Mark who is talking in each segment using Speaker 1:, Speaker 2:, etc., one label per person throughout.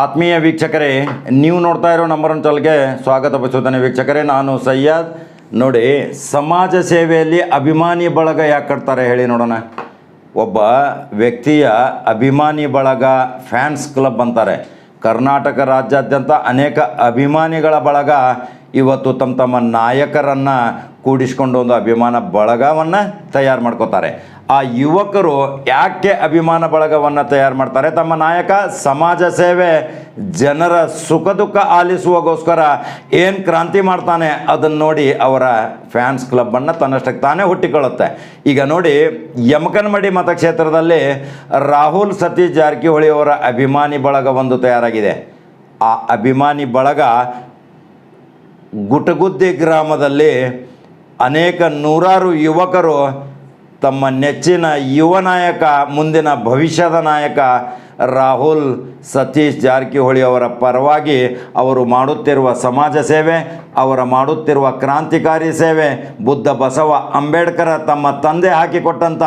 Speaker 1: ಆತ್ಮೀಯ ವೀಕ್ಷಕರೇ, ನೀವು ನೋಡ್ತಾ ಇರೋ ನಂಬರ್ ಒನ್ ಸ್ವಾಗತ ವೀಕ್ಷಕರೇ. ನಾನು ಸಯ್ಯದ್ ನೋಡಿ, ಸಮಾಜ ಸೇವೆಯಲ್ಲಿ ಅಭಿಮಾನಿ ಬಳಗ ಯಾಕೆ ಕಟ್ತಾರೆ ಹೇಳಿ ನೋಡೋಣ. ಒಬ್ಬ ವ್ಯಕ್ತಿಯ ಅಭಿಮಾನಿ ಬಳಗ ಫ್ಯಾನ್ಸ್ ಕ್ಲಬ್ ಅಂತಾರೆ. ಕರ್ನಾಟಕ ರಾಜ್ಯಾದ್ಯಂತ ಅನೇಕ ಅಭಿಮಾನಿಗಳ ಬಳಗ ಇವತ್ತು ತಮ್ಮ ತಮ್ಮ ನಾಯಕರನ್ನು ಕೂಡಿಸ್ಕೊಂಡು ಒಂದು ಅಭಿಮಾನ ಬಳಗವನ್ನು ತಯಾರು ಮಾಡ್ಕೋತಾರೆ. ಆ ಯುವಕರು ಯಾಕೆ ಅಭಿಮಾನ ಬಳಗವನ್ನು ತಯಾರು ಮಾಡ್ತಾರೆ? ತಮ್ಮ ನಾಯಕ, ಸಮಾಜ ಸೇವೆ, ಜನರ ಸುಖ ದುಃಖ ಆಲಿಸುವಗೋಸ್ಕರ ಏನು ಕ್ರಾಂತಿ ಮಾಡ್ತಾನೆ ಅದನ್ನು ನೋಡಿ ಅವರ ಫ್ಯಾನ್ಸ್ ಕ್ಲಬ್ಬನ್ನು ತನ್ನಷ್ಟಕ್ಕೆ ತಾನೇ ಹುಟ್ಟಿಕೊಳ್ಳುತ್ತೆ. ಈಗ ನೋಡಿ, ಯಮಕನಮಡಿ ಮತಕ್ಷೇತ್ರದಲ್ಲಿ ರಾಹುಲ್ ಸತೀಶ್ ಜಾರಕಿಹೊಳಿ ಅವರ ಅಭಿಮಾನಿ ಬಳಗ ಒಂದು ತಯಾರಾಗಿದೆ. ಆ ಅಭಿಮಾನಿ ಬಳಗ ಗುಟಗುದ್ದಿ ಗ್ರಾಮದಲ್ಲಿ ಅನೇಕ ನೂರಾರು ಯುವಕರು ತಮ್ಮ ನೆಚ್ಚಿನ ಯುವ ನಾಯಕ, ಮುಂದಿನ ಭವಿಷ್ಯದ ನಾಯಕ ರಾಹುಲ್ ಸತೀಶ್ ಜಾರಕಿಹೊಳಿ ಅವರ ಪರವಾಗಿ ಅವರು ಮಾಡುತ್ತಿರುವ ಸಮಾಜ ಸೇವೆ, ಅವರ ಮಾಡುತ್ತಿರುವ ಕ್ರಾಂತಿಕಾರಿ ಸೇವೆ, ಬುದ್ಧ ಬಸವ ಅಂಬೇಡ್ಕರ ತಮ್ಮ ತಂದೆ ಹಾಕಿಕೊಟ್ಟಂಥ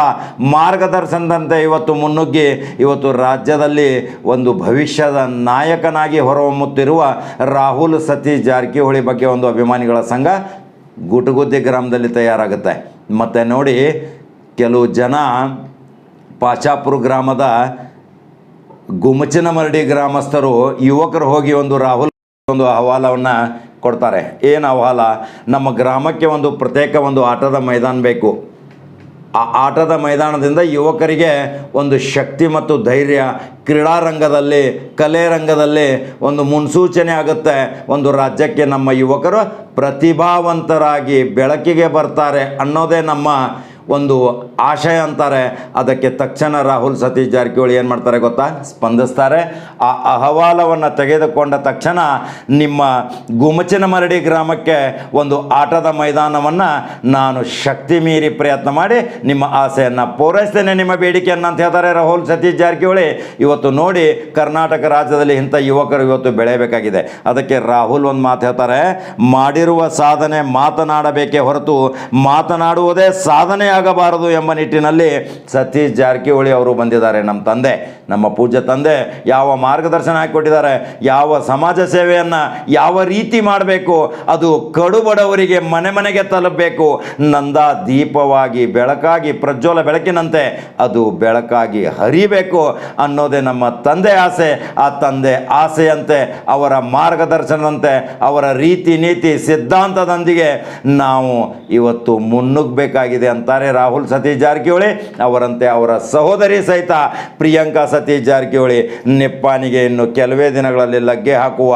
Speaker 1: ಮಾರ್ಗದರ್ಶನದಂತೆ ಇವತ್ತು ಮುನ್ನುಗ್ಗಿ, ಇವತ್ತು ರಾಜ್ಯದಲ್ಲಿ ಒಂದು ಭವಿಷ್ಯದ ನಾಯಕನಾಗಿ ಹೊರಹೊಮ್ಮುತ್ತಿರುವ ರಾಹುಲ್ ಸತೀಶ್ ಜಾರಕಿಹೊಳಿ ಬಗ್ಗೆ ಒಂದು ಅಭಿಮಾನಿಗಳ ಸಂಘ ಗುಟುಗುದ್ದಿ ಗ್ರಾಮದಲ್ಲಿ ತಯಾರಾಗುತ್ತೆ. ಮತ್ತು ನೋಡಿ ಕೆಲವು ಜನ ಪಾಚಾಪುರ ಗ್ರಾಮದ ಗುಮಚನಮರಡಿ ಗ್ರಾಮಸ್ಥರು ಯುವಕರು ಹೋಗಿ ಒಂದು ರಾಹುಲ್ ಒಂದು ಅಹವಾಲವನ್ನು ಕೊಡ್ತಾರೆ. ಏನು ಅಹವಾಲ ನಮ್ಮ ಗ್ರಾಮಕ್ಕೆ ಒಂದು ಪ್ರತ್ಯೇಕ ಒಂದು ಆಟದ ಮೈದಾನ ಬೇಕು. ಆ ಆಟದ ಮೈದಾನದಿಂದ ಯುವಕರಿಗೆ ಒಂದು ಶಕ್ತಿ ಮತ್ತು ಧೈರ್ಯ ಕ್ರೀಡಾರಂಗದಲ್ಲಿ ಕಲೆ ರಂಗದಲ್ಲಿ ಒಂದು ಮುನ್ಸೂಚನೆ ಆಗುತ್ತೆ. ಒಂದು ರಾಜ್ಯಕ್ಕೆ ನಮ್ಮ ಯುವಕರು ಪ್ರತಿಭಾವಂತರಾಗಿ ಬೆಳಕಿಗೆ ಬರ್ತಾರೆ ಅನ್ನೋದೇ ನಮ್ಮ ಒಂದು ಆಶಯ ಅಂತಾರೆ. ಅದಕ್ಕೆ ತಕ್ಷಣ ರಾಹುಲ್ ಸತೀಶ್ ಜಾರಕಿಹೊಳಿ ಏನು ಮಾಡ್ತಾರೆ ಗೊತ್ತಾ? ಸ್ಪಂದಿಸ್ತಾರೆ. ಆ ಅಹವಾಲವನ್ನು ತೆಗೆದುಕೊಂಡ ತಕ್ಷಣ ನಿಮ್ಮ ಗುಮಚಿನ ಮರಡಿ ಗ್ರಾಮಕ್ಕೆ ಒಂದು ಆಟದ ಮೈದಾನವನ್ನು ನಾನು ಶಕ್ತಿ ಮೀರಿ ಪ್ರಯತ್ನ ಮಾಡಿ ನಿಮ್ಮ ಆಸೆಯನ್ನು ಪೂರೈಸ್ತೇನೆ, ನಿಮ್ಮ ಬೇಡಿಕೆಯನ್ನು ಅಂತ ಹೇಳ್ತಾರೆ ರಾಹುಲ್ ಸತೀಶ್ ಜಾರಕಿಹೊಳಿ. ಇವತ್ತು ನೋಡಿ ಕರ್ನಾಟಕ ರಾಜ್ಯದಲ್ಲಿ ಇಂಥ ಯುವಕರು ಇವತ್ತು ಬೆಳೆಯಬೇಕಾಗಿದೆ. ಅದಕ್ಕೆ ರಾಹುಲ್ ಒಂದು ಮಾತು ಹೇಳ್ತಾರೆ, ಮಾಡಿರುವ ಸಾಧನೆ ಮಾತನಾಡಬೇಕೇ ಹೊರತು ಮಾತನಾಡುವುದೇ ಸಾಧನೆ ಆಗಬಾರದು ಎಂಬ ನಿಟ್ಟಿನಲ್ಲಿ ಸತೀಶ್ ಜಾರಕಿಹೊಳಿ ಅವರು ಬಂದಿದ್ದಾರೆ. ನಮ್ಮ ತಂದೆ, ನಮ್ಮ ಪೂಜ್ಯ ತಂದೆ ಯಾವ ಮಾರ್ಗದರ್ಶನ ಹಾಕಿಕೊಟ್ಟಿದ್ದಾರೆ, ಯಾವ ಸಮಾಜ ಸೇವೆಯನ್ನು ಯಾವ ರೀತಿ ಮಾಡಬೇಕು, ಅದು ಕಡುಬಡವರಿಗೆ ಮನೆ ಮನೆಗೆ ತಲುಪಬೇಕು. ನಂದ ದೀಪವಾಗಿ, ಬೆಳಕಾಗಿ, ಪ್ರಜ್ವಲ ಬೆಳಕಿನಂತೆ ಅದು ಬೆಳಕಾಗಿ ಹರಿಬೇಕು ಅನ್ನೋದೇ ನಮ್ಮ ತಂದೆ ಆಸೆ. ಆ ತಂದೆ ಆಸೆಯಂತೆ, ಅವರ ಮಾರ್ಗದರ್ಶನದಂತೆ, ಅವರ ರೀತಿ ನೀತಿ ಸಿದ್ಧಾಂತದೊಂದಿಗೆ ನಾವು ಇವತ್ತು ಮುನ್ನುಗ್ಗಬೇಕಾಗಿದೆ ಅಂತಾರೆ. ರಾಹುಲ್ ಸತೀಶ್ ಜಾರಕಿಹೊಳಿ. ಅವರಂತೆ ಅವರ ಸಹೋದರಿ ಸಹಿತ ಪ್ರಿಯಾಂಕಾ ಸತೀಶ್ ಜಾರಕಿಹೊಳಿ ನಿಪ್ಪಾನಿಗೆ ಇನ್ನು ಕೆಲವೇ ದಿನಗಳಲ್ಲಿ ಲಗ್ಗೆ ಹಾಕುವ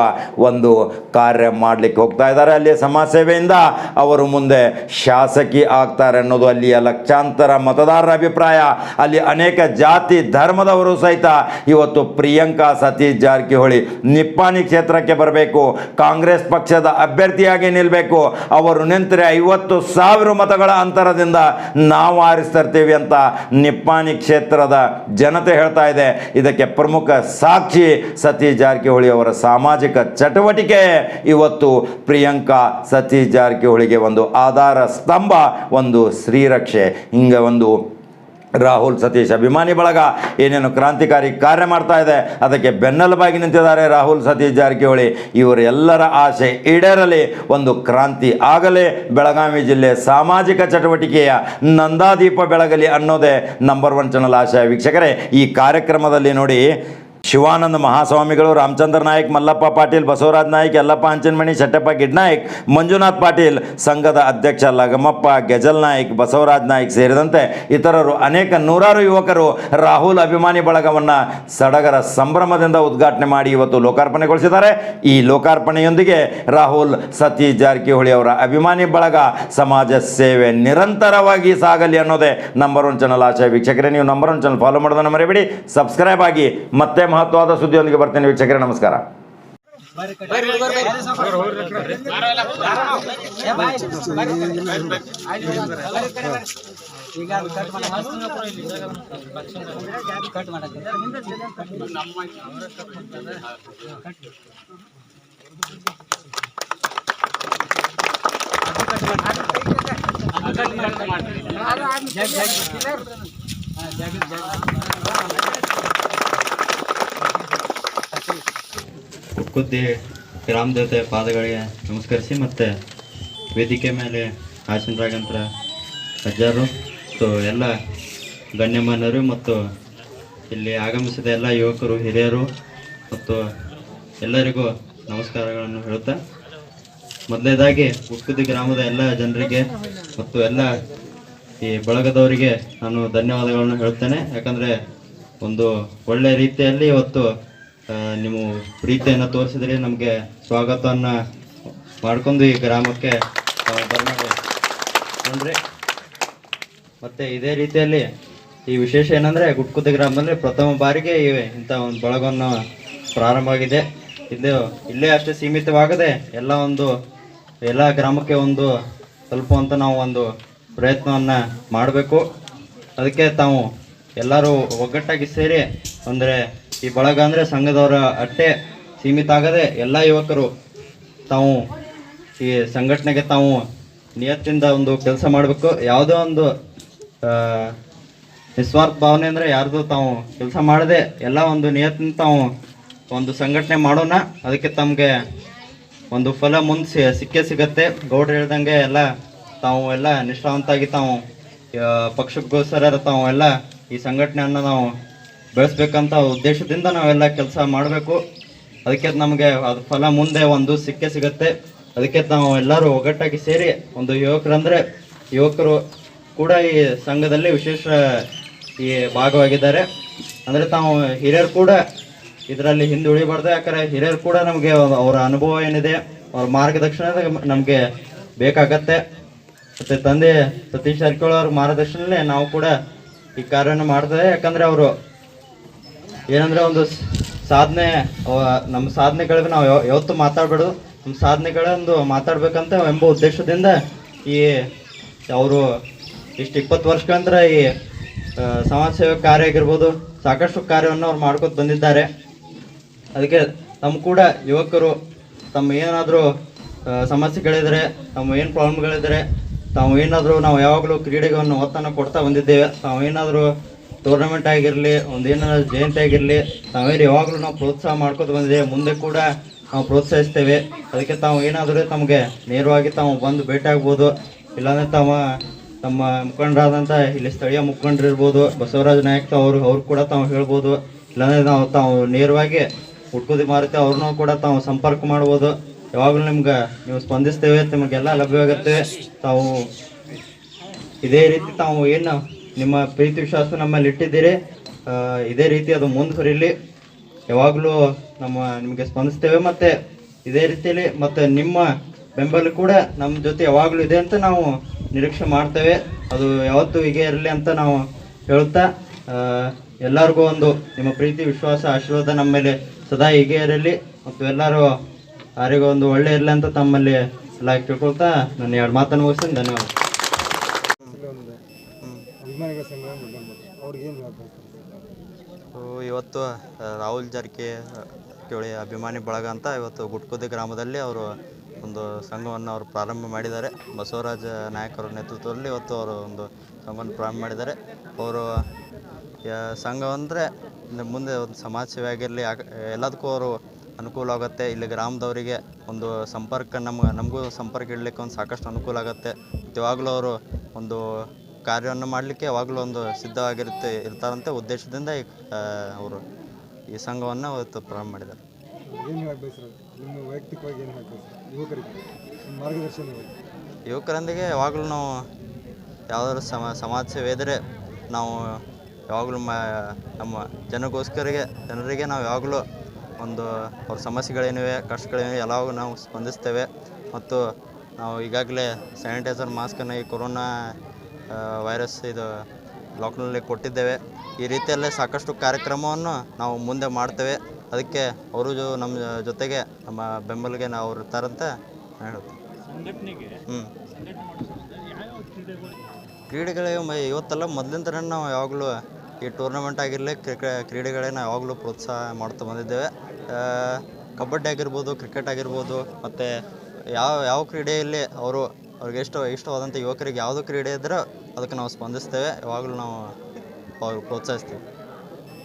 Speaker 1: ಒಂದು ಕಾರ್ಯ ಮಾಡಲಿಕ್ಕೆ ಹೋಗ್ತಾ ಇದ್ದಾರೆ. ಅಲ್ಲಿ ಸಮಾಜ ಸೇವೆಯಿಂದ ಅವರು ಮುಂದೆ ಶಾಸಕಿ ಆಗ್ತಾರೆ ಅನ್ನೋದು ಅಲ್ಲಿಯ ಲಕ್ಷಾಂತರ ಮತದಾರರ ಅಭಿಪ್ರಾಯ. ಅಲ್ಲಿ ಅನೇಕ ಜಾತಿ ಧರ್ಮದವರು ಸಹಿತ ಇವತ್ತು ಪ್ರಿಯಾಂಕಾ ಸತೀಶ್ ಜಾರಕಿಹೊಳಿ ನಿಪ್ಪಾಣಿ ಕ್ಷೇತ್ರಕ್ಕೆ ಬರಬೇಕು. ಕಾಂಗ್ರೆಸ್ ಪಕ್ಷದ ಅಭ್ಯರ್ಥಿಯಾಗಿ ನಿಲ್ಲಬೇಕು ಅವರು ನಿಂತರೆ ಐವತ್ತು ಸಾವಿರ ಮತಗಳ ಅಂತರದಿಂದ ನಾವು ಆರಿಸ್ತಿರ್ತೀವಿ ಅಂತ ನಿಪ್ಪಾಣಿ ಕ್ಷೇತ್ರದ ಜನತೆ ಹೇಳ್ತಾ ಇದೆ. ಇದಕ್ಕೆ ಪ್ರಮುಖ ಸಾಕ್ಷಿ ಸತೀಶ್ ಜಾರಕಿಹೊಳಿ ಅವರ ಸಾಮಾಜಿಕ ಚಟುವಟಿಕೆ. ಇವತ್ತು ಪ್ರಿಯಾಂಕಾ ಸತೀಶ್ ಜಾರಕಿಹೊಳಿಗೆ ಒಂದು ಆಧಾರ ಸ್ತಂಭ, ಒಂದು ಶ್ರೀರಕ್ಷೆ ಹಿಂಗೆ ಒಂದು ರಾಹುಲ್ ಸತೀಶ್ ಅಭಿಮಾನಿ ಬಳಗ ಏನೇನು ಕ್ರಾಂತಿಕಾರಿ ಕಾರ್ಯ ಮಾಡ್ತಾ ಇದೆ. ಅದಕ್ಕೆ ಬೆನ್ನೆಲುಬಾಗಿ ನಿಂತಿದ್ದಾರೆ ರಾಹುಲ್ ಸತೀಶ್ ಜಾರಕಿಹೊಳಿ. ಇವರೆಲ್ಲರ ಆಸೆ ಈಡೇರಲಿ, ಒಂದು ಕ್ರಾಂತಿ ಆಗಲಿ. ಬೆಳಗಾವಿ ಜಿಲ್ಲೆ ಸಾಮಾಜಿಕ ಚಟುವಟಿಕೆಯ ನಂದಾದೀಪ ಬೆಳಗಲಿ ಅನ್ನೋದೇ ನಂಬರ್ ಒನ್ ಚಾನಲ್ ಆಶಯ. ವೀಕ್ಷಕರೇ, ಈ ಕಾರ್ಯಕ್ರಮದಲ್ಲಿ ನೋಡಿ ಶಿವಾನಂದ ಮಹಾಸ್ವಾಮಿಗಳು, ರಾಮಚಂದ್ರ ನಾಯ್ಕ, ಮಲ್ಲಪ್ಪ ಪಾಟೀಲ್, ಬಸವರಾಜ್ ನಾಯಕ್, ಯಲ್ಲಪ್ಪ ಹಂಚನಮಣಿ ಶೆಟ್ಟಪ್ಪ ಗಿಡ್ನಾಯ್ಕ್ ಮಂಜುನಾಥ್ ಪಾಟೀಲ್, ಸಂಘದ ಅಧ್ಯಕ್ಷ ಲಗಮಪ್ಪ, ಗೆಜಲ್ ನಾಯ್ಕ್, ಬಸವರಾಜ್ ನಾಯ್ಕ್ ಸೇರಿದಂತೆ ಇತರರು ಅನೇಕ ನೂರಾರು ಯುವಕರು ರಾಹುಲ್ ಅಭಿಮಾನಿ ಬಳಗವನ್ನು ಸಡಗರ ಸಂಭ್ರಮದಿಂದ ಉದ್ಘಾಟನೆ ಮಾಡಿ ಇವತ್ತು ಲೋಕಾರ್ಪಣೆಗೊಳಿಸಿದ್ದಾರೆ. ಈ ಲೋಕಾರ್ಪಣೆಯೊಂದಿಗೆ ರಾಹುಲ್ ಸತೀಶ್ ಜಾರಕಿಹೊಳಿ ಅವರ ಅಭಿಮಾನಿ ಬಳಗ ಸಮಾಜ ಸೇವೆ ನಿರಂತರವಾಗಿ ಸಾಗಲಿ ಅನ್ನೋದೇ ನಂಬರ್ ಒನ್ ಚಾನಲ್ ಆಶಯ ವೀಕ್ಷಕರೇ, ನೀವು ನಂಬರ್ ಒನ್ ಚಾನಲ್ ಫಾಲೋ ಮಾಡೋದನ್ನು ಮರಿಬೇಡಿ. ಸಬ್ಸ್ಕ್ರೈಬ್ ಆಗಿ ಮತ್ತೆ ಮಹತ್ವವಾದ ಸುದ್ದಿಯೊಂದಿಗೆ ಬರ್ತೇನೆ ವೀಕ್ಷಕರೇ ನಮಸ್ಕಾರ
Speaker 2: ಈಗ ಅದು ಕಟ್ ಮಾಡಿ ಕಟ್ ಮಾಡಕ್ಕೆ ಜಗ್ ಜಗ್ ಜಗ್ ಜಗ್
Speaker 3: ಗುಡ್ಕುದ್ದಿ ರಾಮದೇವತೆ ಪಾದಗಳಿಗೆ ನಮಸ್ಕರಿಸಿ ಮತ್ತು ವೇದಿಕೆ ಮೇಲೆ ಆಸೀನರಾಗಂತರ ಅಜ್ಜಾರು ಮತ್ತು ಎಲ್ಲ ಗಣ್ಯಮಾನ್ಯರು ಮತ್ತು ಇಲ್ಲಿ ಆಗಮಿಸಿದ ಎಲ್ಲ ಯುವಕರು, ಹಿರಿಯರು ಮತ್ತು ಎಲ್ಲರಿಗೂ ನಮಸ್ಕಾರಗಳನ್ನು ಹೇಳುತ್ತಾ. ಮೊದಲನೇದಾಗಿ, ಉಕ್ಕುದಿ ಗ್ರಾಮದ ಎಲ್ಲ ಜನರಿಗೆ ಮತ್ತು ಎಲ್ಲ ಈ ಬಳಗದವರಿಗೆ ನಾನು ಧನ್ಯವಾದಗಳನ್ನು ಹೇಳ್ತೇನೆ ಯಾಕಂದರೆ ಒಂದು ಒಳ್ಳೆಯ ರೀತಿಯಲ್ಲಿ ಇವತ್ತು ನೀವು ಪ್ರೀತಿಯನ್ನು ತೋರಿಸಿದ್ರೆ ನಮಗೆ ಸ್ವಾಗತವನ್ನು ಮಾಡ್ಕೊಂಡು ಈ ಗ್ರಾಮಕ್ಕೆ ಬರ್ಮಾಡ್ರಿ ಮತ್ತೆ ಇದೇ ರೀತಿಯಲ್ಲಿ ಈ ವಿಶೇಷ ಏನಂದರೆ ಗುಟ್ಕುದ ಗ್ರಾಮದಲ್ಲಿ ಪ್ರಥಮ ಬಾರಿಗೆ ಇಂಥ ಒಂದು ಬಳಗವನ್ನು ಪ್ರಾರಂಭವಾಗಿದೆ ಇದು ಇಲ್ಲೇ ಅಷ್ಟೇ ಸೀಮಿತವಾಗದೆ ಎಲ್ಲ ಒಂದು ಎಲ್ಲ ಗ್ರಾಮಕ್ಕೆ ಒಂದು ತಲುಪುವಂಥ ನಾವು ಒಂದು ಪ್ರಯತ್ನವನ್ನು ಮಾಡಬೇಕು. ಅದಕ್ಕೆ ತಾವು ಎಲ್ಲರೂ ಒಗ್ಗಟ್ಟಾಗಿ ಸೇರಿ, ಅಂದರೆ ಈ ಬಳಗ ಅಂದರೆ ಸಂಘದವರ ಅಟ್ಟೆ ಸೀಮಿತ ಆಗದೆ ಎಲ್ಲ ಯುವಕರು ತಾವು ಈ ಸಂಘಟನೆಗೆ ತಾವು ನಿಯತ್ತಿಂದ ಒಂದು ಕೆಲಸ ಮಾಡಬೇಕು. ಯಾವುದೋ ಒಂದು ನಿಸ್ವಾರ್ಥ ಭಾವನೆ ಅಂದರೆ ಯಾರ್ದು ತಾವು ಕೆಲಸ ಮಾಡದೆ ಎಲ್ಲ ಒಂದು ನಿಯತ್ತಿನ ತಾವು ಒಂದು ಸಂಘಟನೆ ಮಾಡೋಣ. ಅದಕ್ಕೆ ತಮಗೆ ಒಂದು ಫಲ ಮುಂದೆ ಸಿಕ್ಕೇ ಸಿಗತ್ತೆ. ಗೌಡ್ರು ಹೇಳ್ದಂಗೆ ಎಲ್ಲ ತಾವು ಎಲ್ಲ ನಿಷ್ಠಾವಂತಾಗಿ ತಾವು ಪಕ್ಷಕ್ಕೋಸ್ಕರ ತಾವು ಎಲ್ಲ ಈ ಸಂಘಟನೆಯನ್ನು ನಾವು ಬೆಳೆಸ್ಬೇಕಂತ ಉದ್ದೇಶದಿಂದ ನಾವೆಲ್ಲ ಕೆಲಸ ಮಾಡಬೇಕು. ಅದಕ್ಕೆ ನಮಗೆ ಅದು ಫಲ ಮುಂದೆ ಒಂದು ಸಿಕ್ಕೇ ಸಿಗುತ್ತೆ. ಅದಕ್ಕೆ ನಾವು ಎಲ್ಲರೂ ಒಗ್ಗಟ್ಟಾಗಿ ಸೇರಿ ಒಂದು ಯುವಕರಂದರೆ ಯುವಕರು ಕೂಡ ಈ ಸಂಘದಲ್ಲಿ ವಿಶೇಷ ಈ ಭಾಗವಾಗಿದ್ದಾರೆ. ಅಂದರೆ ತಾವು ಹಿರಿಯರು ಕೂಡ ಇದರಲ್ಲಿ ಹಿಂದೆ ಉಳಿಬಾರ್ದು ಯಾಕಂದ್ರೆ ಹಿರಿಯರು ಕೂಡ ನಮಗೆ ಅವರ ಅನುಭವ ಏನಿದೆ, ಅವ್ರ ಮಾರ್ಗದರ್ಶನ ನಮಗೆ ಬೇಕಾಗತ್ತೆ. ಮತ್ತು ತಂದೆ ಸತೀಶ್ ಜಾರಕಿಹೊಳಿ ಅವ್ರ ಮಾರ್ಗದರ್ಶನಲ್ಲೇ ನಾವು ಕೂಡ ಈ ಕಾರ್ಯವನ್ನು ಮಾಡ್ತೇವೆ. ಯಾಕಂದರೆ ಅವರು ಏನಂದ್ರೆ ಒಂದು ಸಾಧನೆ ನಮ್ಮ ಸಾಧನೆಗಳಿಗೆ ನಾವು ಯಾವ- ಯಾವತ್ತೂ ಮಾತಾಡ್ಬೇಡು ನಮ್ಮ ಸಾಧನೆಗಳೊಂದು ಮಾತಾಡ್ಬೇಕಂತ ಎಂಬ ಉದ್ದೇಶದಿಂದ ಈ ಅವರು ಇಷ್ಟು ಇಪ್ಪತ್ತು ವರ್ಷಗಳಂತರ ಈ ಸಮಾಜ ಸೇವೆ ಕಾರ್ಯ ಆಗಿರ್ಬೋದು, ಸಾಕಷ್ಟು ಕಾರ್ಯವನ್ನು ಅವ್ರು ಮಾಡ್ಕೊತ ಬಂದಿದ್ದಾರೆ. ಅದಕ್ಕೆ ನಮ್ಮ ಕೂಡ ಯುವಕರು ತಮ್ಮ ಏನಾದರೂ ಸಮಸ್ಯೆಗಳಿದ್ರೆ ತಮ್ಮ ಏನು ಪ್ರಾಬ್ಲಮ್ಗಳಿದ್ರೆ, ತಾವು ಏನಾದರೂ ನಾವು ಯಾವಾಗಲೂ ಕ್ರೀಡೆಗೆ ಒಂದು ಒತ್ತನ್ನು ಕೊಡ್ತಾ ಬಂದಿದ್ದೇವೆ. ತಾವು ಏನಾದರೂ ಟೂರ್ನಮೆಂಟ್ ಆಗಿರಲಿ, ಒಂದು ಏನಾದ್ರು ಜಯಂತಿ ಆಗಿರಲಿ, ತಾವೇನು ಯಾವಾಗಲೂ ನಾವು ಪ್ರೋತ್ಸಾಹ ಮಾಡ್ಕೊತ ಬಂದಿದೆ ಮುಂದೆ ಕೂಡ ನಾವು ಪ್ರೋತ್ಸಾಹಿಸ್ತೇವೆ. ಅದಕ್ಕೆ ತಾವು ಏನಾದರೂ ತಮಗೆ ನೇರವಾಗಿ ತಾವು ಬಂದು ಭೇಟಿ ಆಗ್ಬೋದು ಇಲ್ಲಾಂದರೆ ತಾವ ತಮ್ಮ ಮುಖಂಡರಾದಂಥ ಇಲ್ಲಿ ಸ್ಥಳೀಯ ಮುಖಂಡರಿರ್ಬೋದು ಬಸವರಾಜ ನಾಯಕ್ ಅವರು, ಅವ್ರು ಕೂಡ ತಾವು ಹೇಳ್ಬೋದು. ಇಲ್ಲಾಂದರೆ ನಾವು ತಾವು ನೇರವಾಗಿ ಹುಟ್ಕುದಿ ಮಾರುತಿ ಅವ್ರನ್ನ ಕೂಡ ತಾವು ಸಂಪರ್ಕ ಮಾಡ್ಬೋದು. ಯಾವಾಗಲೂ ನಿಮ್ಗೆ ನೀವು ಸ್ಪಂದಿಸ್ತೇವೆ, ನಿಮಗೆಲ್ಲ ಲಭ್ಯವಾಗುತ್ತೆ. ತಾವು ಇದೇ ರೀತಿ ತಾವು ಏನು ನಿಮ್ಮ ಪ್ರೀತಿ ವಿಶ್ವಾಸ ನಮ್ಮಲ್ಲಿ ಇಟ್ಟಿದ್ದೀರಿ. ಇದೇ ರೀತಿ ಅದು ಮುಂದುವರಿಲಿ. ಯಾವಾಗಲೂ ನಮ್ಮ ನಿಮಗೆ ಸ್ಪಂದಿಸ್ತೇವೆ ಮತ್ತು ಇದೇ ರೀತಿಯಲ್ಲಿ ಮತ್ತು ನಿಮ್ಮ ಬೆಂಬಲ ಕೂಡ ನಮ್ಮ ಜೊತೆ ಯಾವಾಗಲೂ ಇದೆ ಅಂತ ನಾವು ನಿರೀಕ್ಷೆ ಮಾಡ್ತೇವೆ. ಅದು ಯಾವತ್ತೂ ಹೀಗೆ ಇರಲಿ ಅಂತ ನಾವು ಹೇಳುತ್ತಾ ಎಲ್ಲರಿಗೂ ಒಂದು ನಿಮ್ಮ ಪ್ರೀತಿ, ವಿಶ್ವಾಸ, ಆಶೀರ್ವಾದ ನಮ್ಮ ಮೇಲೆ ಸದಾ ಹೀಗೆ ಇರಲಿ. ಮತ್ತು ಎಲ್ಲರೂ ಯಾರಿಗೂ ಒಂದು ಒಳ್ಳೆ ಇರಲಿ ಅಂತ ತಮ್ಮಲ್ಲಿ ಎಲ್ಲ ತಿಳ್ಕೊಳ್ತಾ ನಾನು ಎರಡು ಮಾತನ್ನು ಮುಗಿಸ್ತೀನಿ. ಧನ್ಯವಾದ. ಇವತ್ತು ರಾಹುಲ್ ಜಾರಕಿಹೊಳಿ ಅಭಿಮಾನಿ ಬಳಗ ಅಂತ ಇವತ್ತು ಗುಟ್ಕುದಿ ಗ್ರಾಮದಲ್ಲಿ ಅವರು ಒಂದು ಸಂಘವನ್ನು ಅವರು ಪ್ರಾರಂಭ ಮಾಡಿದ್ದಾರೆ. ಬಸವರಾಜ ನಾಯಕರ ನೇತೃತ್ವದಲ್ಲಿ ಇವತ್ತು ಅವರು ಒಂದು ಸಂಘವನ್ನು ಪ್ರಾರಂಭ ಮಾಡಿದ್ದಾರೆ. ಅವರು ಸಂಘ ಅಂದರೆ ಮುಂದೆ ಒಂದು ಸಮಾಜ ಸೇವೆ ಆಗಿರಲಿ ಎಲ್ಲದಕ್ಕೂ ಅವರು ಅನುಕೂಲ ಆಗುತ್ತೆ. ಇಲ್ಲಿ ಗ್ರಾಮದವರಿಗೆ ಒಂದು ಸಂಪರ್ಕ, ನಮ್ಗೆ, ನಮಗೂ ಸಂಪರ್ಕ ಇಡಲಿಕ್ಕೆ ಒಂದು ಸಾಕಷ್ಟು ಅನುಕೂಲ ಆಗುತ್ತೆ. ಯಾವಾಗಲೂ ಅವರು ಒಂದು ಕಾರ್ಯವನ್ನು ಮಾಡಲಿಕ್ಕೆ ಯಾವಾಗಲೂ ಒಂದು ಸಿದ್ಧವಾಗಿರುತ್ತೆ ಇರ್ತಾರಂತೆ ಉದ್ದೇಶದಿಂದ ಈ ಅವರು ಈ ಸಂಘವನ್ನು ಅವತ್ತು ಪ್ರಾರಂಭ ಮಾಡಿದ್ದಾರೆ.
Speaker 4: ಏನು ಹೇಳಕ್ ಬಯಸ್ತಾರೆ ನಿಮ್ಮ ವೈಯಕ್ತಿಕವಾಗಿ ಏನು ಹೇಳಕ್ ಬಯಸ್ತಾರೆ ಯುವಕರಿಗೆ ಮಾರ್ಗದರ್ಶನ ಹೇಳಿ
Speaker 3: ಯುವಕರೊಂದಿಗೆ ಯಾವಾಗಲೂ ನಾವು ಯಾವ್ದಾದ್ರು ಸಮ ಸಮಾಜ ಸೇವೆ ಇದ್ದರೆ ನಾವು ಯಾವಾಗಲೂ ಮ ನಮ್ಮ ಜನಗೋಸ್ಕರಿಗೆ ಜನರಿಗೆ ನಾವು ಯಾವಾಗಲೂ ಒಂದು ಅವ್ರ ಸಮಸ್ಯೆಗಳೇನಿವೆ ಕಷ್ಟಗಳೇನಿವೆ ಎಲ್ಲವೂ ನಾವು ಸ್ಪಂದಿಸ್ತೇವೆ. ಮತ್ತು ನಾವು ಈಗಾಗಲೇ ಸ್ಯಾನಿಟೈಸರ್ ಮಾಸ್ಕನ್ನು ಈ ಕೊರೋನಾ ವೈರಸ್ ಇದು ಲಾಕ್ಡೌನಲ್ಲಿ ಕೊಟ್ಟಿದ್ದೇವೆ. ಈ ರೀತಿಯಲ್ಲೇ ಸಾಕಷ್ಟು ಕಾರ್ಯಕ್ರಮವನ್ನು ನಾವು ಮುಂದೆ ಮಾಡ್ತೇವೆ. ಅದಕ್ಕೆ ಅವರು ಜೊ ನಮ್ಮ ಜೊತೆಗೆ ನಮ್ಮ ಬೆಂಬಲಿಗೆ ನಾವು ಅವ್ರು ಇರ್ತಾರಂತ ಹೇಳುತ್ತೆ. ಹ್ಞೂ ಕ್ರೀಡೆಗಳಿಗೆ ಮ ಇವತ್ತೆಲ್ಲ ಮೊದಲಿನ ಥರ ನಾವು ಯಾವಾಗಲೂ ಈ ಟೂರ್ನಮೆಂಟ್ ಆಗಿರಲಿ ಕ್ರಿಕೆ ಕ್ರೀಡೆಗಳೇ ನಾವು ಯಾವಾಗಲೂ ಪ್ರೋತ್ಸಾಹ ಮಾಡ್ತಾ ಬಂದಿದ್ದೇವೆ. ಕಬಡ್ಡಿ ಆಗಿರ್ಬೋದು ಕ್ರಿಕೆಟ್ ಆಗಿರ್ಬೋದು ಮತ್ತು ಯಾವ ಯಾವ ಕ್ರೀಡೆಯಲ್ಲಿ ಅವರು ಅವ್ರಿಗೆ ಎಷ್ಟು ಇಷ್ಟವಾದಂಥ ಯುವಕರಿಗೆ ಯಾವುದು ಕ್ರೀಡೆ ಇದ್ದರೆ ಅದಕ್ಕೆ ನಾವು ಸ್ಪಂದಿಸ್ತೇವೆ. ಯಾವಾಗಲೂ ನಾವು ಅವ್ರಿಗೆ ಪ್ರೋತ್ಸಾಹಿಸ್ತೇವೆ.